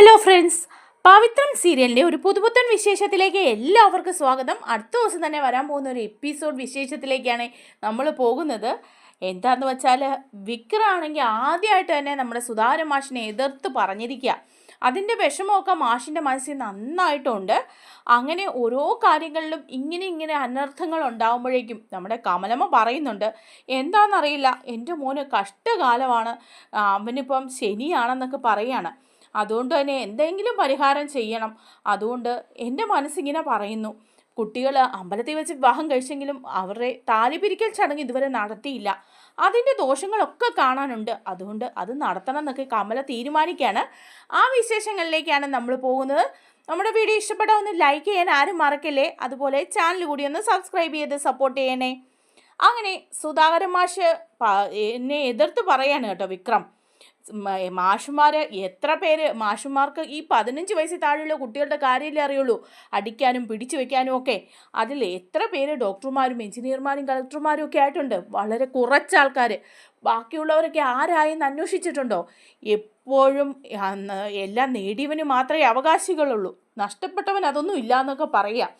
Hello friends. പവിത്രം സീരിയലിന്റെ ഒരു പുതുപുത്തൻ വിശേഷത്തിലേക്ക് എല്ലാവർക്കും സ്വാഗതം. അടുത്ത ദിവസം തന്നെ വരാൻ പോകുന്ന ഒരു എപ്പിസോഡ് വിശേഷത്തിലേക്കാണ് നമ്മൾ പോകുന്നത്. എന്താന്ന് വെച്ചാൽ വിക്രാണെങ്കിൽ ആദ്യമായിട്ട് തന്നെ നമ്മുടെ സുധാര മാഷിനെ എതിർത്ത് പറഞ്ഞിരിക്കുക. അതിന്റെ വിഷമമൊക്കെ മാഷിന്റെ മനസ്സിൽ നന്നായിട്ടുണ്ട്. അങ്ങനെ ഓരോ കാര്യങ്ങളിലും ഇങ്ങനെ ഇങ്ങനെ അനർത്ഥങ്ങൾ ഉണ്ടാകുമ്പോഴേക്കും നമ്മുടെ കമലമ്മ പറയുന്നുണ്ട് എന്താണെന്നറിയില്ല എന്റെ മോന് കഷ്ടകാലമാണ്. അവനിപ്പം ശനിയാണെന്നൊക്കെ പറയാണ്. അതുകൊണ്ട് തന്നെ എന്തെങ്കിലും പരിഹാരം ചെയ്യണം. അതുകൊണ്ട് എന്റെ മനസ്സിങ്ങനെ പറയുന്നു. കുട്ടികൾ അമ്പലത്തിൽ വെച്ച് വിവാഹം കഴിച്ചെങ്കിലും അവരുടെ താലിപിരിക്കൽ ചടങ്ങ് ഇതുവരെ നടത്തിയില്ല. അതിന്റെ ദോഷങ്ങളൊക്കെ കാണാനുണ്ട്. അതുകൊണ്ട് അത് നടത്തണം എന്നൊക്കെ കമല തീരുമാനിക്കുകയാണ്. ആ വിശേഷങ്ങളിലേക്കാണ് നമ്മൾ പോകുന്നത്. നമ്മുടെ വീഡിയോ ഇഷ്ടപ്പെട്ടാൽ ഒന്ന് ലൈക്ക് ചെയ്യാൻ ആരും മറക്കല്ലേ? അതുപോലെ ചാനൽ കൂടി ഒന്ന് സബ്സ്ക്രൈബ് ചെയ്ത് സപ്പോർട്ട് ചെയ്യണേ. അങ്ങനെ സുധാകരമാഷ് എന്നെ എതിർത്ത് പറയാണ് കേട്ടോ വിക്രം. മാഷുമാർ എത്ര പേര് മാഷുമാർക്ക് ഈ പതിനഞ്ച് വയസ്സിൽ താഴെയുള്ള കുട്ടികളുടെ കാര്യമല്ലേ അറിയുള്ളൂ. അടിക്കാനും പിടിച്ചു വെക്കാനും ഒക്കെ. അതിൽ എത്ര പേര് ഡോക്ടർമാരും എഞ്ചിനീയർമാരും കളക്ടർമാരും ഒക്കെ ആയിട്ടുണ്ട്. വളരെ കുറച്ച് ആൾക്കാർ ബാക്കിയുള്ളവരൊക്കെ ആരായെന്ന് അന്വേഷിച്ചിട്ടുണ്ടോ? എപ്പോഴും എല്ലാം നേടിയവന് മാത്രമേ അവകാശികളുള്ളൂ. നഷ്ടപ്പെട്ടവൻ അതൊന്നും ഇല്ല എന്നൊക്കെ പറയാം.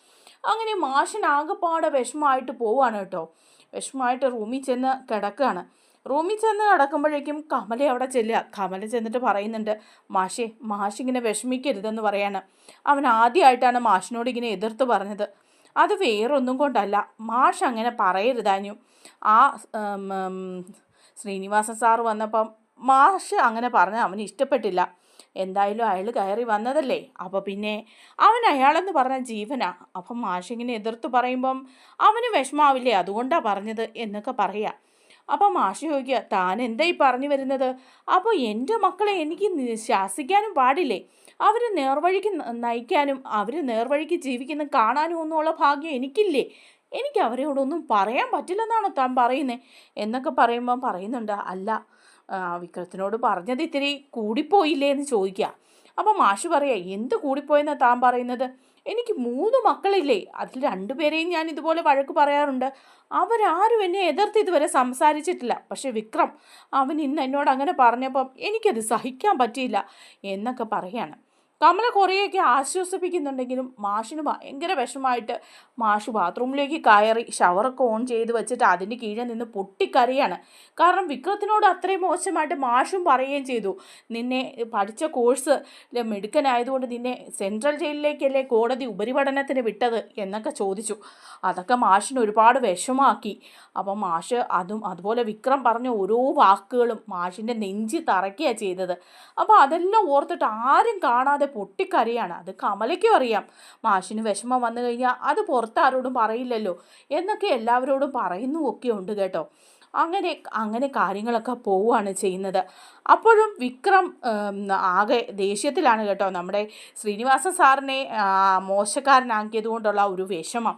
അങ്ങനെ മാഷൻ ആകെപ്പാടെ വിഷമമായിട്ട് പോവാണ് കേട്ടോ. വിഷമമായിട്ട് റൂമിൽ ചെന്ന് കിടക്കുകയാണ്. റൂമിൽ ചെന്ന് നടക്കുമ്പോഴേക്കും കമല അവിടെ ചെല്ലുക. കമല ചെന്നിട്ട് പറയുന്നുണ്ട് മാഷേ മാഷ് ഇങ്ങനെ വിഷമിക്കരുതെന്ന് പറയാണ്. അവൻ ആദ്യമായിട്ടാണ് മാഷിനോട് ഇങ്ങനെ എതിർത്ത് പറഞ്ഞത്. അത് വേറൊന്നും കൊണ്ടല്ല. മാഷ് അങ്ങനെ പറയരുതാഞ്ഞു ആ ശ്രീനിവാസൻ സാറ് വന്നപ്പം മാഷ് അങ്ങനെ പറഞ്ഞ അവന് ഇഷ്ടപ്പെട്ടില്ല. എന്തായാലും അയാൾ കയറി വന്നതല്ലേ? അപ്പോൾ പിന്നെ അവൻ അയാളെന്ന് പറഞ്ഞ ജീവനാ. അപ്പം മാഷിങ്ങനെ എതിർത്ത് പറയുമ്പം അവന് വിഷമാവില്ലേ? അതുകൊണ്ടാണ് പറഞ്ഞത് എന്നൊക്കെ പറയാം. അപ്പം മാഷി ചോദിക്കുക താൻ എന്താ ഈ പറഞ്ഞു വരുന്നത്? അപ്പോൾ എന്റെ മക്കളെ എനിക്ക് ശാസിക്കാനും പാടില്ലേ? അവർ നേർവഴിക്ക് നയിക്കാനും അവർ നേർവഴിക്ക് ജീവിക്കുന്ന കാണാനും ഒന്നുമുള്ള ഭാഗ്യം എനിക്കില്ലേ? എനിക്ക് അവരോടൊന്നും പറയാൻ പറ്റില്ലെന്നാണ് താൻ പറയുന്നത് എന്നൊക്കെ പറയുമ്പം പറയുന്നുണ്ട് അല്ല വിക്രത്തിനോട് പറഞ്ഞത് ഇത്തിരി കൂടിപ്പോയില്ലേ? എന്ന് ചോദിക്കുക. അപ്പം മാഷ് പറയുക എന്ത് കൂടിപ്പോയെന്നാണ് താൻ പറയുന്നത്? എനിക്ക് മൂന്ന് മക്കളില്ലേ? അതിൽ രണ്ടുപേരെയും ഞാൻ ഇതുപോലെ വഴക്ക് പറയാറുണ്ട്. അവരാരും എന്നെ എതിർത്ത് ഇതുവരെ സംസാരിച്ചിട്ടില്ല. പക്ഷെ വിക്രം അവൻ ഇന്ന് എന്നോട് അങ്ങനെ പറഞ്ഞപ്പം എനിക്കത് സഹിക്കാൻ പറ്റിയില്ല എന്നൊക്കെ പറയാണ്. കമല കുറേയൊക്കെ ആശ്വസിപ്പിക്കുന്നുണ്ടെങ്കിലും മാഷിന് ഭയങ്കര വിഷമമായിട്ട് മാഷ് ബാത്റൂമിലേക്ക് കയറി ഷവറൊക്കെ ഓൺ ചെയ്ത് വെച്ചിട്ട് അതിന്റെ കീഴിൽ നിന്ന് പൊട്ടിക്കറിയാണ് കാരണം വിക്രത്തിനോട് അത്രയും മോശമായിട്ട് മാഷും പറയുകയും ചെയ്തു. നിന്നെ പഠിച്ച കോഴ്സ് മിടുക്കനായതുകൊണ്ട് നിന്നെ സെൻട്രൽ ജയിലിലേക്കല്ലേ കോടതി ഉപരിപഠനത്തിന് വിട്ടത് എന്നൊക്കെ ചോദിച്ചു. അതൊക്കെ മാഷിന് ഒരുപാട് വിഷമാക്കി അപ്പം മാഷ് അതും അതുപോലെ വിക്രം പറഞ്ഞ ഓരോ വാക്കുകളും മാഷിന്റെ നെഞ്ചി തറയ്ക്കുകയാണ് ചെയ്തത്. അപ്പോൾ അതെല്ലാം ഓർത്തിട്ട് ആരും കാണാതെ പൊട്ടിക്കരയാണ്. അത് കമലയ്ക്കും അറിയാം. മാഷിന് വിഷമം വന്നു കഴിഞ്ഞാൽ അത് പുറത്താരോടും പറയില്ലല്ലോ എന്നൊക്കെ എല്ലാവരോടും പറയുന്നു ഒക്കെ ഉണ്ട് കേട്ടോ. അങ്ങനെ അങ്ങനെ കാര്യങ്ങളൊക്കെ പോവുകയാണ് ചെയ്യുന്നത്. അപ്പോഴും വിക്രം ആകെ ദേഷ്യത്തിലാണ് കേട്ടോ. നമ്മുടെ ശ്രീനിവാസ സാറിനെ മോശക്കാരനാക്കിയത് കൊണ്ടുള്ള ഒരു വിഷമം.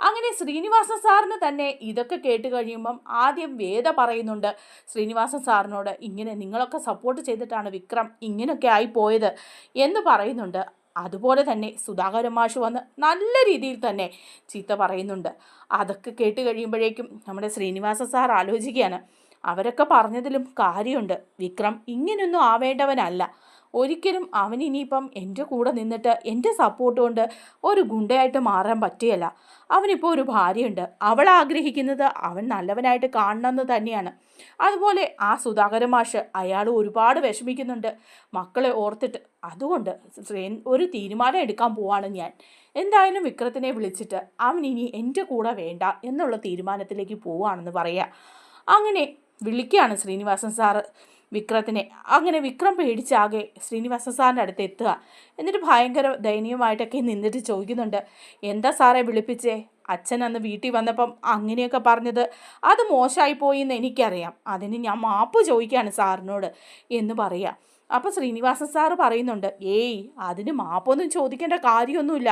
അങ്ങനെ ശ്രീനിവാസൻ സാറിന് തന്നെ ഇതൊക്കെ കേട്ട് കഴിയുമ്പം ആദ്യം വേദ പറയുന്നുണ്ട്. ശ്രീനിവാസൻ സാറിനോട് ഇങ്ങനെ നിങ്ങളൊക്കെ സപ്പോർട്ട് ചെയ്തിട്ടാണ് വിക്രം ഇങ്ങനെയൊക്കെ ആയി പോയത് എന്ന് പറയുന്നുണ്ട്. അതുപോലെ തന്നെ സുധാകരൻ മാഷ് വന്ന് നല്ല രീതിയിൽ തന്നെ ചീത്ത പറയുന്നുണ്ട്. അതൊക്കെ കേട്ട് കഴിയുമ്പോഴേക്കും നമ്മുടെ ശ്രീനിവാസ സാർ ആലോചിക്കുകയാണ്. അവരൊക്കെ പറഞ്ഞതിലും കാര്യമുണ്ട്. വിക്രം ഇങ്ങനെയൊന്നും ആവേണ്ടവനല്ല. ഒരിക്കലും അവൻ ഇനിയിപ്പം എന്റെ കൂടെ നിന്നിട്ട് എന്റെ സപ്പോർട്ട് കൊണ്ട് ഒരു ഗുണ്ടയായിട്ട് മാറാൻ പറ്റുകയില്ല അവനിപ്പോൾ ഒരു ഭാര്യയുണ്ട്. അവൾ ആഗ്രഹിക്കുന്നത് അവൻ നല്ലവനായിട്ട് കാണണമെന്ന് തന്നെയാണ്. അതുപോലെ ആ സുധാകര മാഷ് അയാൾ ഒരുപാട് വിഷമിക്കുന്നുണ്ട്. മക്കളെ ഓർത്തിട്ട് അതുകൊണ്ട് ഒരു തീരുമാനം എടുക്കാൻ പോവാണ് ഞാൻ. എന്തായാലും വിക്രത്തിനെ വിളിച്ചിട്ട് അവൻ ഇനി എന്റെ കൂടെ വേണ്ട എന്നുള്ള തീരുമാനത്തിലേക്ക് പോവുകയാണെന്ന് പറയുക അങ്ങനെ വിളിക്കുകയാണ് ശ്രീനിവാസൻ സാറ്. വിക്രത്തിനെ. അങ്ങനെ വിക്രം പേടിച്ചാകെ ശ്രീനിവാസ സാറിന്റെ അടുത്ത് എത്തുക. എന്നിട്ട് ഭയങ്കര ദയനീയമായിട്ടൊക്കെ നിന്നിട്ട് ചോദിക്കുന്നുണ്ട്. എന്താ സാറെ വിളിപ്പിച്ചേ? അച്ഛൻ അന്ന് വീട്ടിൽ വന്നപ്പം അങ്ങനെയൊക്കെ പറഞ്ഞത് അത് മോശമായി പോയി എന്ന് എനിക്കറിയാം. അതിന് ഞാൻ മാപ്പ് ചോദിക്കുകയാണ് സാറിനോട് എന്ന് പറയാം. അപ്പോൾ ശ്രീനിവാസൻ സാറ് പറയുന്നുണ്ട് ഏയ് അതിന് മാപ്പൊന്നും ചോദിക്കേണ്ട കാര്യമൊന്നുമില്ല.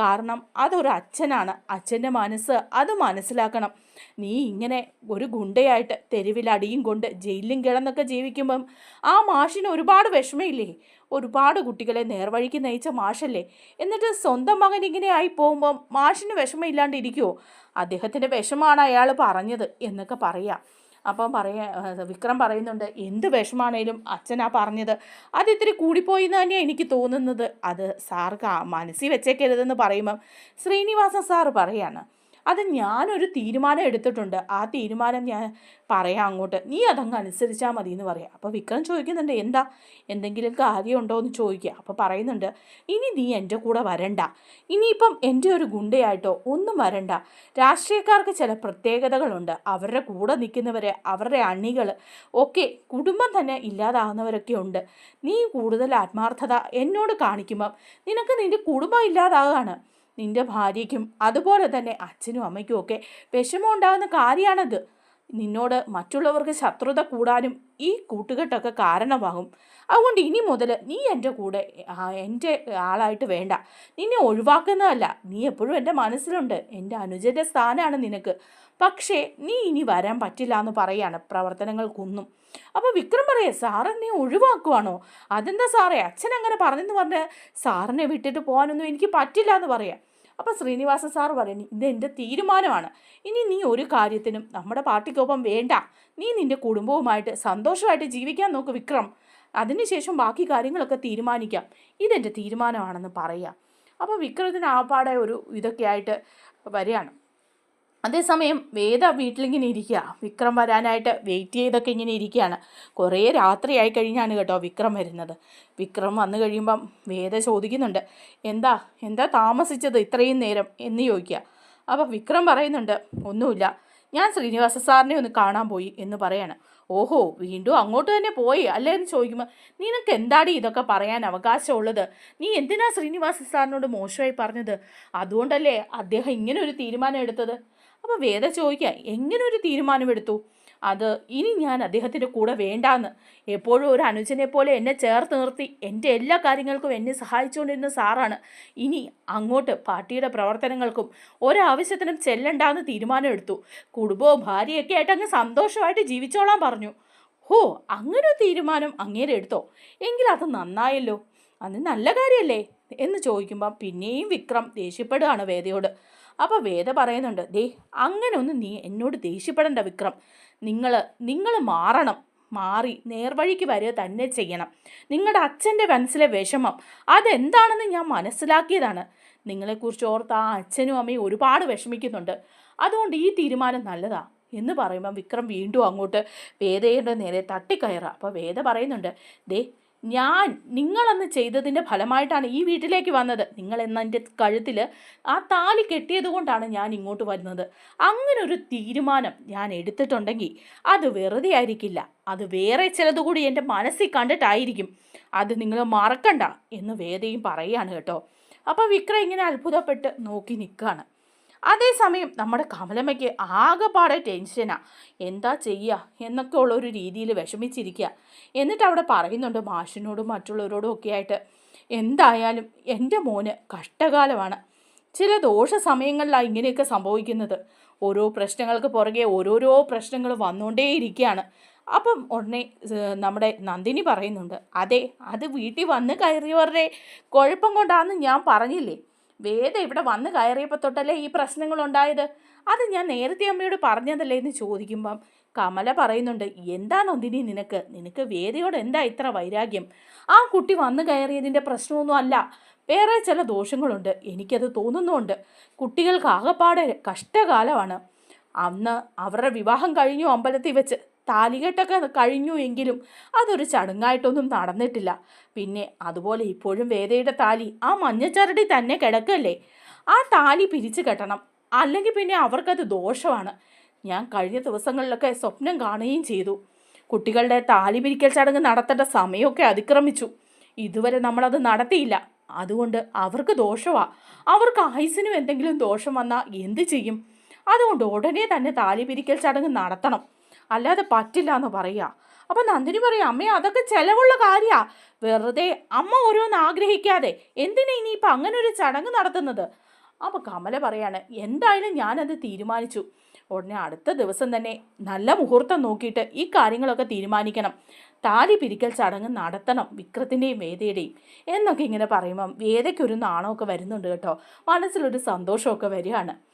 കാരണം അതൊരു അച്ഛനാണ്. അച്ഛന്റെ മനസ്സ് അത് മനസ്സിലാക്കണം. നീ ഇങ്ങനെ ഒരു ഗുണ്ടയായിട്ട് തെരുവിലടിയും കൊണ്ട് ജയിലിലും കിടന്നൊക്കെ ജീവിക്കുമ്പം ആ മാഷിന് ഒരുപാട് വിഷമയില്ലേ? ഒരുപാട് കുട്ടികളെ നേർവഴിക്ക് നയിച്ച മാഷല്ലേ? എന്നിട്ട് സ്വന്തം മകൻ ഇങ്ങനെ ആയി പോകുമ്പം മാഷിന് വിഷമമില്ലാണ്ടിരിക്കുമോ അദ്ദേഹത്തിന്റെ വിഷമാണ് അയാൾ പറഞ്ഞത് എന്നൊക്കെ പറയാം. അപ്പം പറയാ വിക്രം പറയുന്നുണ്ട് എന്ത് വിഷമാണേലും അച്ഛനാ പറഞ്ഞത്. അത് ഇത്തിരി കൂടിപ്പോയി എന്ന് തന്നെയാണ് എനിക്ക് തോന്നുന്നത്. അത് സാർക്ക് മനസ്സിൽ വെച്ചേക്കരുതെന്ന് പറയുമ്പം ശ്രീനിവാസൻ സാറ് പറയാണ് അത് ഞാനൊരു തീരുമാനം എടുത്തിട്ടുണ്ട്. ആ തീരുമാനം ഞാൻ പറയാം അങ്ങോട്ട്. നീ അതങ്ങ് അനുസരിച്ചാൽ മതി എന്ന് പറയാം. അപ്പോൾ വിക്രം ചോദിക്കുന്നുണ്ട് എന്താ? എന്തെങ്കിലും കാര്യമുണ്ടോ എന്ന് ചോദിക്കുക. അപ്പോൾ പറയുന്നുണ്ട് ഇനി നീ എന്റെ കൂടെ വരണ്ട. ഇനിയിപ്പം എന്റെ ഒരു ഗുണ്ടയായിട്ടോ ഒന്നും വരണ്ട. രാഷ്ട്രീയക്കാർക്ക് ചില പ്രത്യേകതകളുണ്ട്. അവരുടെ കൂടെ നിൽക്കുന്നവർ അവരുടെ അണികൾ ഒക്കെ കുടുംബം തന്നെ ഇല്ലാതാകുന്നവരൊക്കെ ഉണ്ട്. നീ കൂടുതൽ ആത്മാർത്ഥത എന്നോട് കാണിക്കുമ്പം നിനക്ക് നിന്റെ കുടുംബം ഇല്ലാതാകാണ്. നിന്റെ ഭാര്യയ്ക്കും അതുപോലെ തന്നെ അച്ഛനും അമ്മയ്ക്കും ഒക്കെ വിഷമം ഉണ്ടാകുന്ന കാര്യമാണത്. നിന്നോട് മറ്റുള്ളവർക്ക് ശത്രുത കൂടാനും ഈ കൂട്ടുകെട്ടൊക്കെ കാരണമാകും. അതുകൊണ്ട് ഇനി മുതൽ നീ എന്റെ കൂടെ എന്റെ ആളായിട്ട് വേണ്ട. നിന്നെ ഒഴിവാക്കുന്നതല്ല. നീ എപ്പോഴും എന്റെ മനസ്സിലുണ്ട്. എന്റെ അനുജന്റെ സ്ഥാനമാണ് നിനക്ക്. പക്ഷേ നീ ഇനി വരാൻ പറ്റില്ല എന്ന് പറയാണ്. പ്രവർത്തനങ്ങൾക്കൊന്നും. അപ്പോൾ വിക്രം പറയേ സാർ എന്നെ ഒഴിവാക്കുവാണോ? അതെന്താ സാറേ? അച്ഛൻ അങ്ങനെ പറഞ്ഞെന്ന് പറഞ്ഞ് സാറിനെ വിട്ടിട്ട് പോകാനൊന്നും എനിക്ക് പറ്റില്ല എന്ന് പറയാം. അപ്പോൾ ശ്രീനിവാസ സാർ പറയുന്നു ഇത് എന്റെ തീരുമാനമാണ്. ഇനി നീ ഒരു കാര്യത്തിനും നമ്മുടെ പാർട്ടിക്കൊപ്പം വേണ്ട. നീ നിന്റെ കുടുംബവുമായിട്ട് സന്തോഷമായിട്ട് ജീവിക്കാൻ നോക്ക് വിക്രം. അതിനുശേഷം ബാക്കി കാര്യങ്ങളൊക്കെ തീരുമാനിക്കാം. ഇതെന്റെ തീരുമാനമാണെന്ന് പറയാം. അപ്പോൾ വിക്രത്തിന് ആപ്പാടെ ഒരു ഇതൊക്കെ ആയിട്ട് വരികയാണ്. അതേസമയം വേദ വീട്ടിലിങ്ങനെ ഇരിക്കുക വിക്രം വരാനായിട്ട് വെയിറ്റ് ചെയ്തൊക്കെ ഇങ്ങനെ ഇരിക്കുകയാണ് കുറേ രാത്രിയായി കഴിഞ്ഞാണ് കേട്ടോ വിക്രം വരുന്നത്. വിക്രം വന്നു കഴിയുമ്പം വേദ ചോദിക്കുന്നുണ്ട് എന്താ എന്താ താമസിച്ചത് ഇത്രയും നേരം? എന്ന് ചോദിക്കുക അപ്പോൾ വിക്രം പറയുന്നുണ്ട് ഒന്നുമില്ല. ഞാൻ ശ്രീനിവാസ സാറിനെ ഒന്ന് കാണാൻ പോയി എന്ന് പറയാണ്. ഓഹോ വീണ്ടും അങ്ങോട്ട് തന്നെ പോയി. അല്ലേ എന്ന് ചോദിക്കുമ്പോൾ നിനക്ക് എന്താടി ഇതൊക്കെ പറയാൻ അവകാശമുള്ളത്? നീ എന്തിനാ ശ്രീനിവാസ സാറിനോട് മോശമായി പറഞ്ഞത്? അതുകൊണ്ടല്ലേ അദ്ദേഹം ഇങ്ങനെ ഒരു തീരുമാനം എടുത്തത്? അപ്പോൾ വേദ ചോദിക്കുക എങ്ങനെ ഒരു തീരുമാനമെടുത്തു അത് ഇനി ഞാൻ അദ്ദേഹത്തിന്റെ കൂടെ വേണ്ടാന്ന്. എപ്പോഴും ഒരു അനുജനെ പോലെ എന്നെ ചേർത്ത് നിർത്തി. എന്റെ എല്ലാ കാര്യങ്ങൾക്കും എന്നെ സഹായിച്ചുകൊണ്ടിരുന്ന സാറാണ്. ഇനി അങ്ങോട്ട് പാർട്ടിയുടെ പ്രവർത്തനങ്ങൾക്കും ഒരാവശ്യത്തിനും ചെല്ലണ്ടാന്ന് തീരുമാനമെടുത്തു. കുടുംബവും ഭാര്യയൊക്കെ ആയിട്ട് അങ്ങ് സന്തോഷമായിട്ട് ജീവിച്ചോളാൻ പറഞ്ഞു. ഹോ അങ്ങനെ ഒരു തീരുമാനം അങ്ങേരെ എടുത്തോ? എങ്കിൽ അത് നന്നായല്ലോ. അത് നല്ല കാര്യമല്ലേ? എന്ന് ചോദിക്കുമ്പോൾ പിന്നെയും വിക്രം ദേഷ്യപ്പെടുകയാണ് വേദയോട്. അപ്പോൾ വേദ പറയുന്നുണ്ട് ദേ അങ്ങനെ ഒന്ന് നീ എന്നോട് ദേഷ്യപ്പെടേണ്ട വിക്രം. നിങ്ങൾ നിങ്ങൾ മാറണം. മാറി നേർവഴിക്ക് വരിക തന്നെ ചെയ്യണം. നിങ്ങളുടെ അച്ഛന്റെ മനസ്സിലെ വിഷമം അതെന്താണെന്ന് ഞാൻ മനസ്സിലാക്കിയതാണ്. നിങ്ങളെക്കുറിച്ച് ഓർത്ത് ആ അച്ഛനും അമ്മയും ഒരുപാട് വിഷമിക്കുന്നുണ്ട്. അതുകൊണ്ട് ഈ തീരുമാനം നല്ലതാണ് എന്ന് പറയുമ്പം വിക്രം വീണ്ടും അങ്ങോട്ട് വേദയുടെ നേരെ തട്ടിക്കയറുക അപ്പോൾ വേദ പറയുന്നുണ്ട് ദേ ഞാൻ നിങ്ങളന്ന് ചെയ്തതിന്റെ ഫലമായിട്ടാണ് ഈ വീട്ടിലേക്ക് വന്നത്. നിങ്ങൾ എന്നെ കഴുത്തിൽ ആ താലി കെട്ടിയത് കൊണ്ടാണ് ഞാൻ ഇങ്ങോട്ട് വരുന്നത്. അങ്ങനൊരു തീരുമാനം ഞാൻ എടുത്തിട്ടുണ്ടെങ്കിൽ അത് വെറുതെ ആയിരിക്കില്ല. അത് വേറെ ചിലതുകൂടി എന്റെ മനസ്സിൽ കണ്ടിട്ടായിരിക്കും. അത് നിങ്ങൾ മറക്കണ്ട എന്ന് വേദയും പറയുകയാണ് കേട്ടോ. അപ്പോൾ വിക്രം ഇങ്ങനെ അത്ഭുതപ്പെട്ട് നോക്കി നിൽക്കുകയാണ് അതേസമയം നമ്മുടെ കമലമ്മയ്ക്ക് ആകെപ്പാടെ ടെൻഷനാ. എന്താ ചെയ്യുക എന്നൊക്കെ ഉള്ള ഒരു രീതിയിൽ വിഷമിച്ചിരിക്കുക എന്നിട്ട് അവിടെ പറയുന്നുണ്ട് മാഷിനോടും മറ്റുള്ളവരോടും ഒക്കെ ആയിട്ട്. എന്തായാലും എന്റെ മോന് കഷ്ടകാലമാണ്. ചില ദോഷ സമയങ്ങളിലാണ് ഇങ്ങനെയൊക്കെ സംഭവിക്കുന്നത്. ഓരോ പ്രശ്നങ്ങൾക്ക് പുറകെ ഓരോരോ പ്രശ്നങ്ങൾ വന്നുകൊണ്ടേയിരിക്കുകയാണ് അപ്പം ഉടനെ നമ്മുടെ നന്ദിനി പറയുന്നുണ്ട് അതെ അത് വീട്ടിൽ വന്ന് കയറിയവരുടെ കുഴപ്പം കൊണ്ടാണെന്ന് ഞാൻ പറഞ്ഞില്ലേ? വേദ ഇവിടെ വന്ന് കയറിയപ്പോൾ തൊട്ടല്ലേ ഈ പ്രശ്നങ്ങളുണ്ടായത്? അത് ഞാൻ നേരത്തെ അമ്മയോട് പറഞ്ഞതല്ലേ എന്ന് ചോദിക്കുമ്പം കമല പറയുന്നുണ്ട് എന്താണ് ഒന്നിനി നിനക്ക്? നിനക്ക് വേദയോട് എന്താ ഇത്ര വൈരാഗ്യം? ആ കുട്ടി വന്നു കയറിയതിന്റെ പ്രശ്നമൊന്നും അല്ല. വേറെ ചില ദോഷങ്ങളുണ്ട്. എനിക്കത് തോന്നുന്നുണ്ട്. കുട്ടികൾക്ക് ആകപ്പാടെ കഷ്ടകാലമാണ്. അന്ന് അവരുടെ വിവാഹം കഴിഞ്ഞു അമ്പലത്തിൽ വെച്ച്. താലികെട്ടൊക്കെ കഴിഞ്ഞു എങ്കിലും അതൊരു ചടങ്ങായിട്ടൊന്നും നടന്നിട്ടില്ല. പിന്നെ അതുപോലെ ഇപ്പോഴും വേദയുടെ താലി ആ മഞ്ഞച്ചരടി തന്നെ കിടക്കല്ലേ? ആ താലി പിരിച്ചു കെട്ടണം. അല്ലെങ്കിൽ പിന്നെ അവർക്കത് ദോഷമാണ്. ഞാൻ കഴിഞ്ഞ ദിവസങ്ങളിലൊക്കെ സ്വപ്നം കാണുകയും ചെയ്തു. കുട്ടികളുടെ താലി പിരിക്കൽ ചടങ്ങ് നടത്തേണ്ട സമയമൊക്കെ അതിക്രമിച്ചു. ഇതുവരെ നമ്മളത് നടത്തിയില്ല. അതുകൊണ്ട് അവർക്ക് ദോഷമാണ് അവർക്ക് ആയുസിനും എന്തെങ്കിലും ദോഷം വന്നാൽ എന്ത് ചെയ്യും? അതുകൊണ്ട് ഉടനെ തന്നെ താലി പിരിക്കൽ ചടങ്ങ് നടത്തണം. അല്ലാതെ പറ്റില്ല എന്ന് പറയുക അപ്പം നന്ദിനി പറയും അമ്മേ അതൊക്കെ ചിലവുള്ള കാര്യാ. വെറുതെ അമ്മ ഓരോന്ന് ആഗ്രഹിക്കാതെ എന്തിനാ ഇനിയിപ്പോൾ അങ്ങനെ ഒരു ചടങ്ങ് നടത്തുന്നത്? അപ്പോൾ കമല പറയാണ് എന്തായാലും ഞാനത് തീരുമാനിച്ചു. ഉടനെ അടുത്ത ദിവസം തന്നെ നല്ല മുഹൂർത്തം നോക്കിയിട്ട് ഈ കാര്യങ്ങളൊക്കെ തീരുമാനിക്കണം. താലി പിരിക്കൽ ചടങ്ങ് നടത്തണം വിക്രത്തിന്റെയും വേദയുടെയും. എന്നൊക്കെ ഇങ്ങനെ പറയുമ്പം വേദയ്ക്കൊരു നാണമൊക്കെ വരുന്നുണ്ട് കേട്ടോ. മനസ്സിലൊരു സന്തോഷമൊക്കെ വരികയാണ്.